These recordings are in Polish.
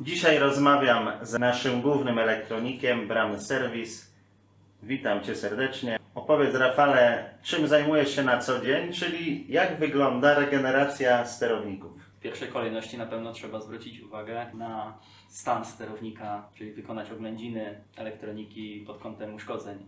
Dzisiaj rozmawiam z naszym głównym elektronikiem Bramy Serwis. Witam Cię serdecznie. Opowiedz Rafale, czym zajmujesz się na co dzień, czyli jak wygląda regeneracja sterowników. W pierwszej kolejności na pewno trzeba zwrócić uwagę na stan sterownika, czyli wykonać oględziny elektroniki pod kątem uszkodzeń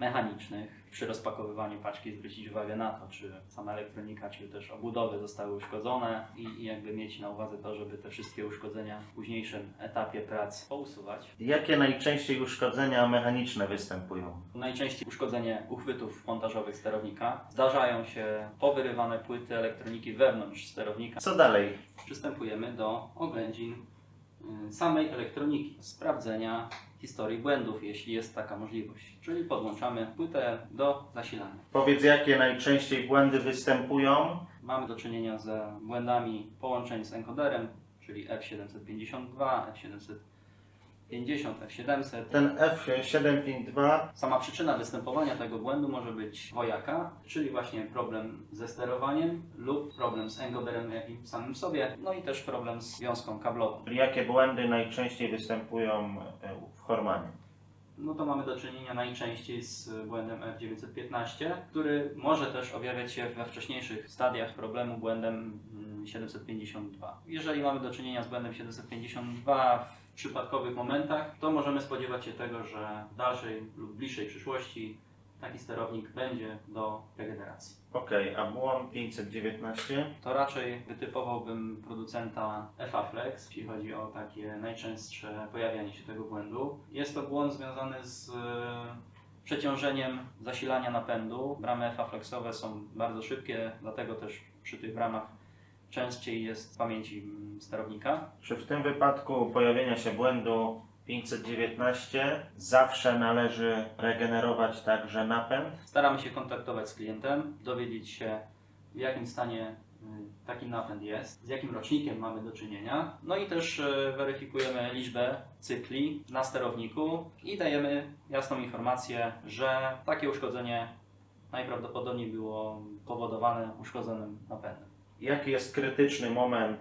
mechanicznych. Przy rozpakowywaniu paczki zwrócić uwagę na to, czy sama elektronika, czy też obudowy zostały uszkodzone i, i jakby mieć na uwadze to, żeby te wszystkie uszkodzenia w późniejszym etapie prac pousuwać. Jakie najczęściej uszkodzenia mechaniczne występują? Najczęściej uszkodzenie uchwytów montażowych sterownika. Zdarzają się powyrywane płyty elektroniki wewnątrz sterownika. Co dalej? przystępujemy do oględzin samej elektroniki, sprawdzenia historii błędów, jeśli jest taka możliwość. Czyli podłączamy płytę do zasilania. Powiedz, jakie najczęściej błędy występują? Mamy do czynienia ze błędami połączeń z encoderem, czyli F752, F750, F700. Ten F752 Sama przyczyna występowania tego błędu może być dwojaka, czyli właśnie problem ze sterowaniem lub problem z encoderem jakim samym w sobie, no i też problem z wiązką kablową. Jakie błędy najczęściej występują e, w Hormanie? No to mamy do czynienia najczęściej z błędem F915, który może też objawiać się we wcześniejszych stadiach problemu błędem mm, 752. Jeżeli mamy do czynienia z błędem 752 w przypadkowych momentach, to możemy spodziewać się tego, że w dalszej lub bliższej przyszłości taki sterownik będzie do regeneracji. Ok, a błąd 519? To raczej wytypowałbym producenta EFAFlex, jeśli chodzi o takie najczęstsze pojawianie się tego błędu. Jest to błąd związany z e, przeciążeniem zasilania napędu. Bramy EFAFlexowe są bardzo szybkie, dlatego też przy tych bramach częściej jest w pamięci mm, sterownika. Czy w tym wypadku pojawienia się błędu 519 zawsze należy regenerować także napęd? Staramy się kontaktować z klientem, dowiedzieć się w jakim stanie y, taki napęd jest, z jakim rocznikiem mamy do czynienia. No i też y, weryfikujemy liczbę cykli na sterowniku i dajemy jasną informację, że takie uszkodzenie najprawdopodobniej było powodowane uszkodzonym napędem. Jaki jest krytyczny moment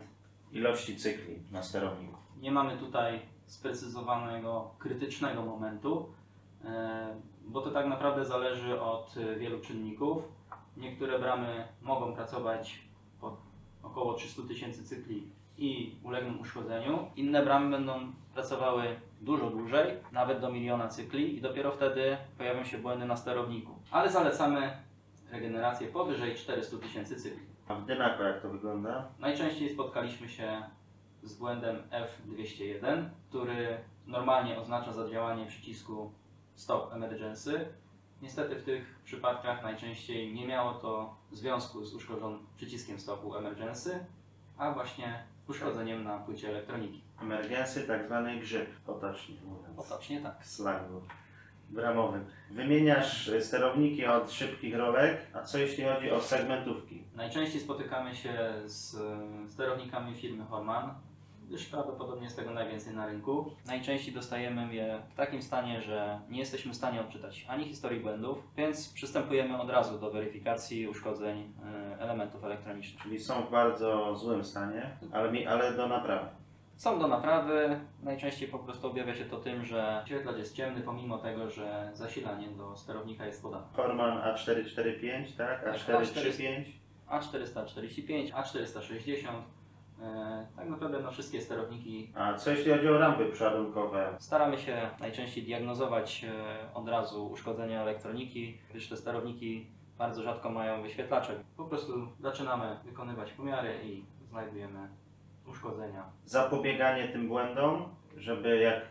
ilości cykli na sterowniku? Nie mamy tutaj sprecyzowanego krytycznego momentu, e, bo to tak naprawdę zależy od wielu czynników. Niektóre bramy mogą pracować pod około 300 tysięcy cykli i ulegną uszkodzeniu. Inne bramy będą pracowały dużo dłużej, nawet do miliona cykli i dopiero wtedy pojawią się błędy na sterowniku. Ale zalecamy regenerację powyżej 400 tysięcy cykli. A w Dynaco jak to wygląda? Najczęściej spotkaliśmy się z błędem F201, który normalnie oznacza zadziałanie przycisku Stop Emergency. Niestety w tych przypadkach najczęściej nie miało to związku z uszkodzonym przyciskiem stopu Emergency, a właśnie uszkodzeniem na płycie elektroniki. Emergency, tak zwany grzyb, potocznie mówiąc, Potocznie tak. slangu bramowym. Wymieniasz y, sterowniki od szybkich rolek, a co jeśli chodzi o segmentówki? Najczęściej spotykamy się z e, sterownikami firmy Horman, gdyż prawdopodobnie jest tego najwięcej na rynku. Najczęściej dostajemy je w takim stanie, że nie jesteśmy w stanie odczytać ani historii błędów, więc przystępujemy od razu do weryfikacji uszkodzeń e, elementów elektronicznych. Czyli są w bardzo złym stanie, ale, ale do naprawy. Są do naprawy, najczęściej po prostu objawia się to tym, że świetlacz jest ciemny pomimo tego, że zasilanie do sterownika jest podane. Horman A445, tak? Tak, A435. A445, A460, e, tak naprawdę na wszystkie sterowniki A co jeśli chodzi o rampy przeładunkowe? Staramy się najczęściej diagnozować e, od razu uszkodzenia elektroniki, gdyż te sterowniki bardzo rzadko mają wyświetlacze. Po prostu zaczynamy wykonywać pomiary i znajdujemy uszkodzenia. Zapobieganie tym błędom, żeby jak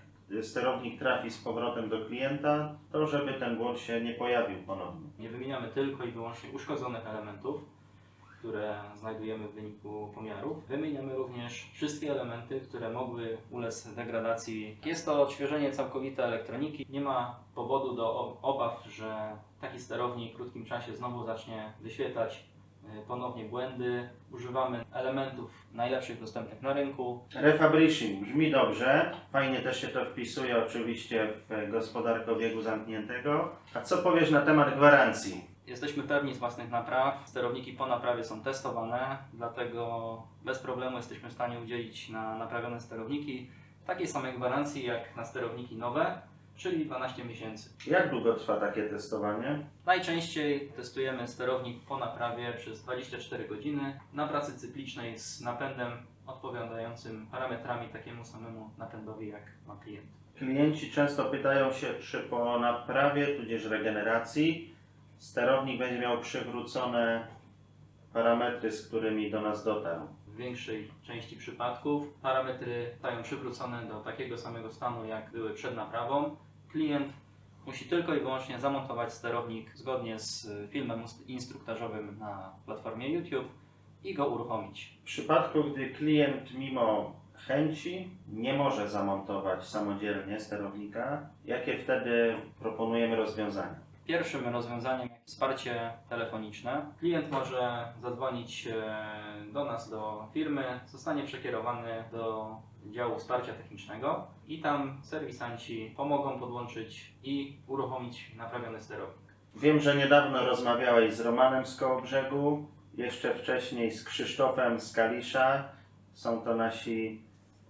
sterownik trafi z powrotem do klienta, to żeby ten błąd się nie pojawił ponownie. Nie wymieniamy tylko i wyłącznie uszkodzonych elementów, które znajdujemy w wyniku pomiarów. Wymieniamy również wszystkie elementy, które mogły ulec degradacji. Jest to odświeżenie całkowite elektroniki. Nie ma powodu do obaw, że taki sterownik w krótkim czasie znowu zacznie wyświetlać ponownie błędy. Używamy elementów najlepszych dostępnych na rynku. Refabrishing brzmi dobrze, fajnie też się to wpisuje oczywiście w gospodarkę obiegu zamkniętego. A co powiesz na temat gwarancji? Jesteśmy pewni z własnych napraw. Sterowniki po naprawie są testowane, dlatego bez problemu jesteśmy w stanie udzielić na naprawione sterowniki takiej samej gwarancji jak na sterowniki nowe, czyli 12 miesięcy. Jak długo trwa takie testowanie? Najczęściej testujemy sterownik po naprawie przez 24 godziny na pracy cyklicznej z napędem odpowiadającym parametrami takiemu samemu napędowi jak ma klient. Klienci często pytają się, czy po naprawie, tudzież regeneracji, sterownik będzie miał przywrócone parametry, z którymi do nas dotarł. W większej części przypadków parametry stają przywrócone do takiego samego stanu jak były przed naprawą. Klient musi tylko i wyłącznie zamontować sterownik zgodnie z filmem instruktażowym na platformie YouTube i go uruchomić. W przypadku, gdy klient mimo chęci nie może zamontować samodzielnie sterownika, jakie wtedy proponujemy rozwiązania? Pierwszym rozwiązaniem jest wsparcie telefoniczne. Klient może zadzwonić e, do nas, do firmy, zostanie przekierowany do działu wsparcia technicznego i tam serwisanci pomogą podłączyć i uruchomić naprawiony sterownik. Wiem, że niedawno rozmawiałeś z Romanem z Kołobrzegu, jeszcze wcześniej z Krzysztofem z Kalisza. Są to nasi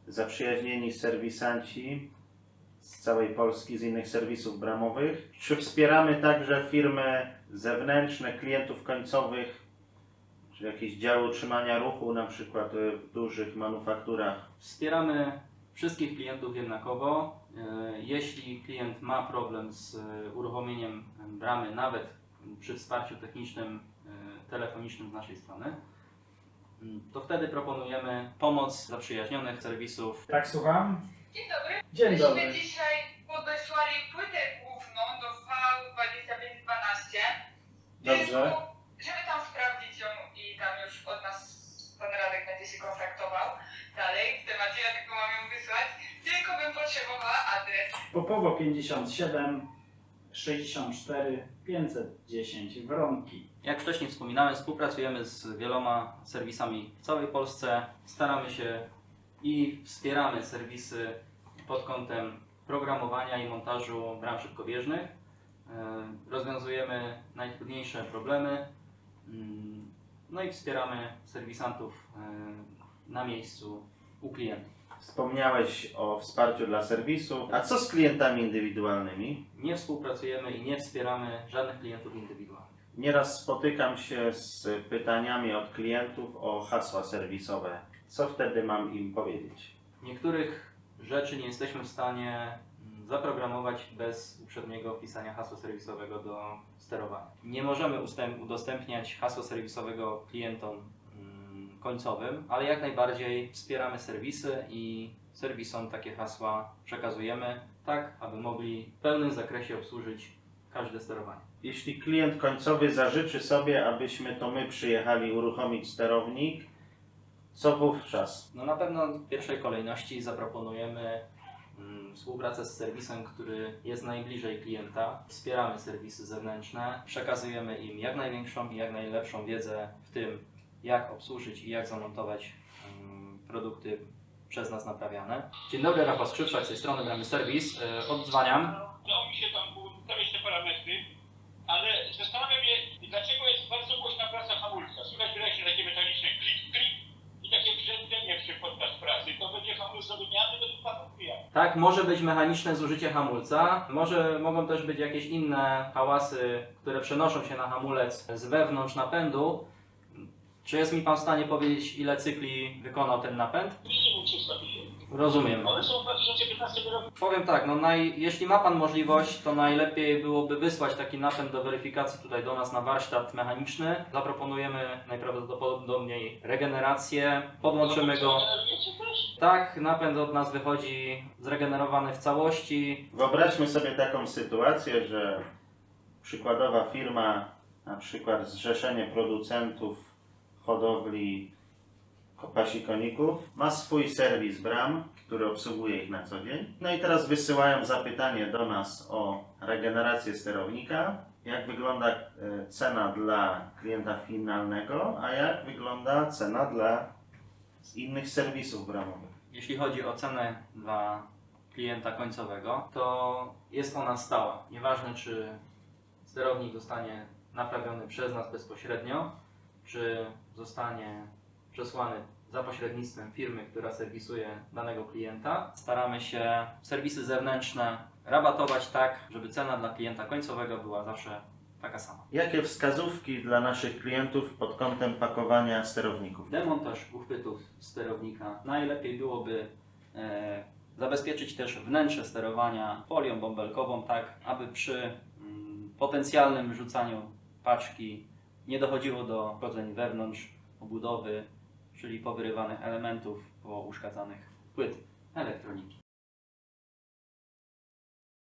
zaprzyjaźnieni serwisanci z całej Polski, z innych serwisów bramowych. Czy wspieramy także firmy zewnętrzne, klientów końcowych, czy jakieś działy utrzymania ruchu, na przykład y, w dużych manufakturach? Wspieramy wszystkich klientów jednakowo. E, Jeśli klient ma problem z e, uruchomieniem bramy, nawet przy wsparciu technicznym, telefonicznym z naszej strony, to wtedy proponujemy pomoc zaprzyjaźnionych serwisów Tak, słucham? Dzień dobry. Dzień Myśmy dobry. dzisiaj podesłali płytę główną do V2512. Dobrze. Żeby tam sprawdzić ją i tam już od nas pan Radek będzie się kontaktował dalej w temacie, ja tylko mam ją wysłać. Tylko bym potrzebowała adres. Popowo 57 64 510 Wronki. Jak wcześniej wspominałem, współpracujemy z wieloma serwisami w całej Polsce. Staramy się i wspieramy serwisy pod kątem programowania i montażu bram szybkowieżnych. E, Rozwiązujemy najtrudniejsze problemy. Mm, No i wspieramy serwisantów e, na miejscu u klientów. Wspomniałeś o wsparciu dla serwisów. A co z klientami indywidualnymi? Nie współpracujemy i nie wspieramy żadnych klientów indywidualnych. Nieraz spotykam się z pytaniami od klientów o hasła serwisowe. Co wtedy mam im powiedzieć? Niektórych rzeczy nie jesteśmy w stanie mm, zaprogramować bez uprzedniego wpisania hasła serwisowego do sterowania. Nie możemy udostępniać hasła serwisowego klientom mm, końcowym, ale jak najbardziej wspieramy serwisy i serwisom takie hasła przekazujemy, tak aby mogli w pełnym zakresie obsłużyć każde sterowanie. Jeśli klient końcowy zażyczy sobie, abyśmy to my przyjechali uruchomić sterownik, co wówczas? No na pewno w pierwszej kolejności zaproponujemy mm, współpracę z serwisem, który jest najbliżej klienta. Wspieramy serwisy zewnętrzne, przekazujemy im jak największą i jak najlepszą wiedzę w tym, jak obsłużyć i jak zamontować mm, produkty przez nas naprawiane. Dzień dobry, Rafał Skrzypczak z tej strony Bramy Serwis. E, Odzwaniam. udało mi się tam ustawić te parametry, ale zastanawiam się, dlaczego jest bardzo głośna praca hamulca. Słychać wyraźnie takie mechaniczne klik, klik i takie brzęczenie przy podczas pracy. Wymiany, odbija. Tak, może być mechaniczne zużycie hamulca, może mogą też być jakieś inne hałasy, które przenoszą się na hamulec z wewnątrz napędu. Czy jest mi Pan w stanie powiedzieć, ile cykli wykonał ten napęd? Minimum 300 tysięcy. Rozumiem. One są w 2015 roku. Powiem tak, no naj, jeśli ma Pan możliwość, to najlepiej byłoby wysłać taki napęd do weryfikacji tutaj do nas na warsztat mechaniczny. Zaproponujemy najprawdopodobniej regenerację, podłączymy go. Też? Tak, napęd od nas wychodzi zregenerowany w całości, Wyobraźmy sobie taką sytuację, że przykładowa firma, na przykład Zrzeszenie Producentów Hodowli Pasikoników, ma swój serwis bram, który obsługuje ich na co dzień. No i teraz wysyłają zapytanie do nas o regenerację sterownika, jak wygląda e, cena dla klienta finalnego, a jak wygląda cena dla innych serwisów bramowych. Jeśli chodzi o cenę dla klienta końcowego, to jest ona stała. Nieważne, czy sterownik zostanie naprawiony przez nas bezpośrednio, czy zostanie przesłany za pośrednictwem firmy, która serwisuje danego klienta. Staramy się serwisy zewnętrzne rabatować tak, żeby cena dla klienta końcowego była zawsze taka sama. Jakie wskazówki dla naszych klientów pod kątem pakowania sterowników? Demontaż uchwytów sterownika. Najlepiej byłoby e, zabezpieczyć też wnętrze sterowania folią bąbelkową, tak aby przy mm, potencjalnym rzucaniu paczki nie dochodziło do uszkodzeń wewnątrz obudowy, czyli powyrywanych elementów, po uszkadzanych płyt elektroniki.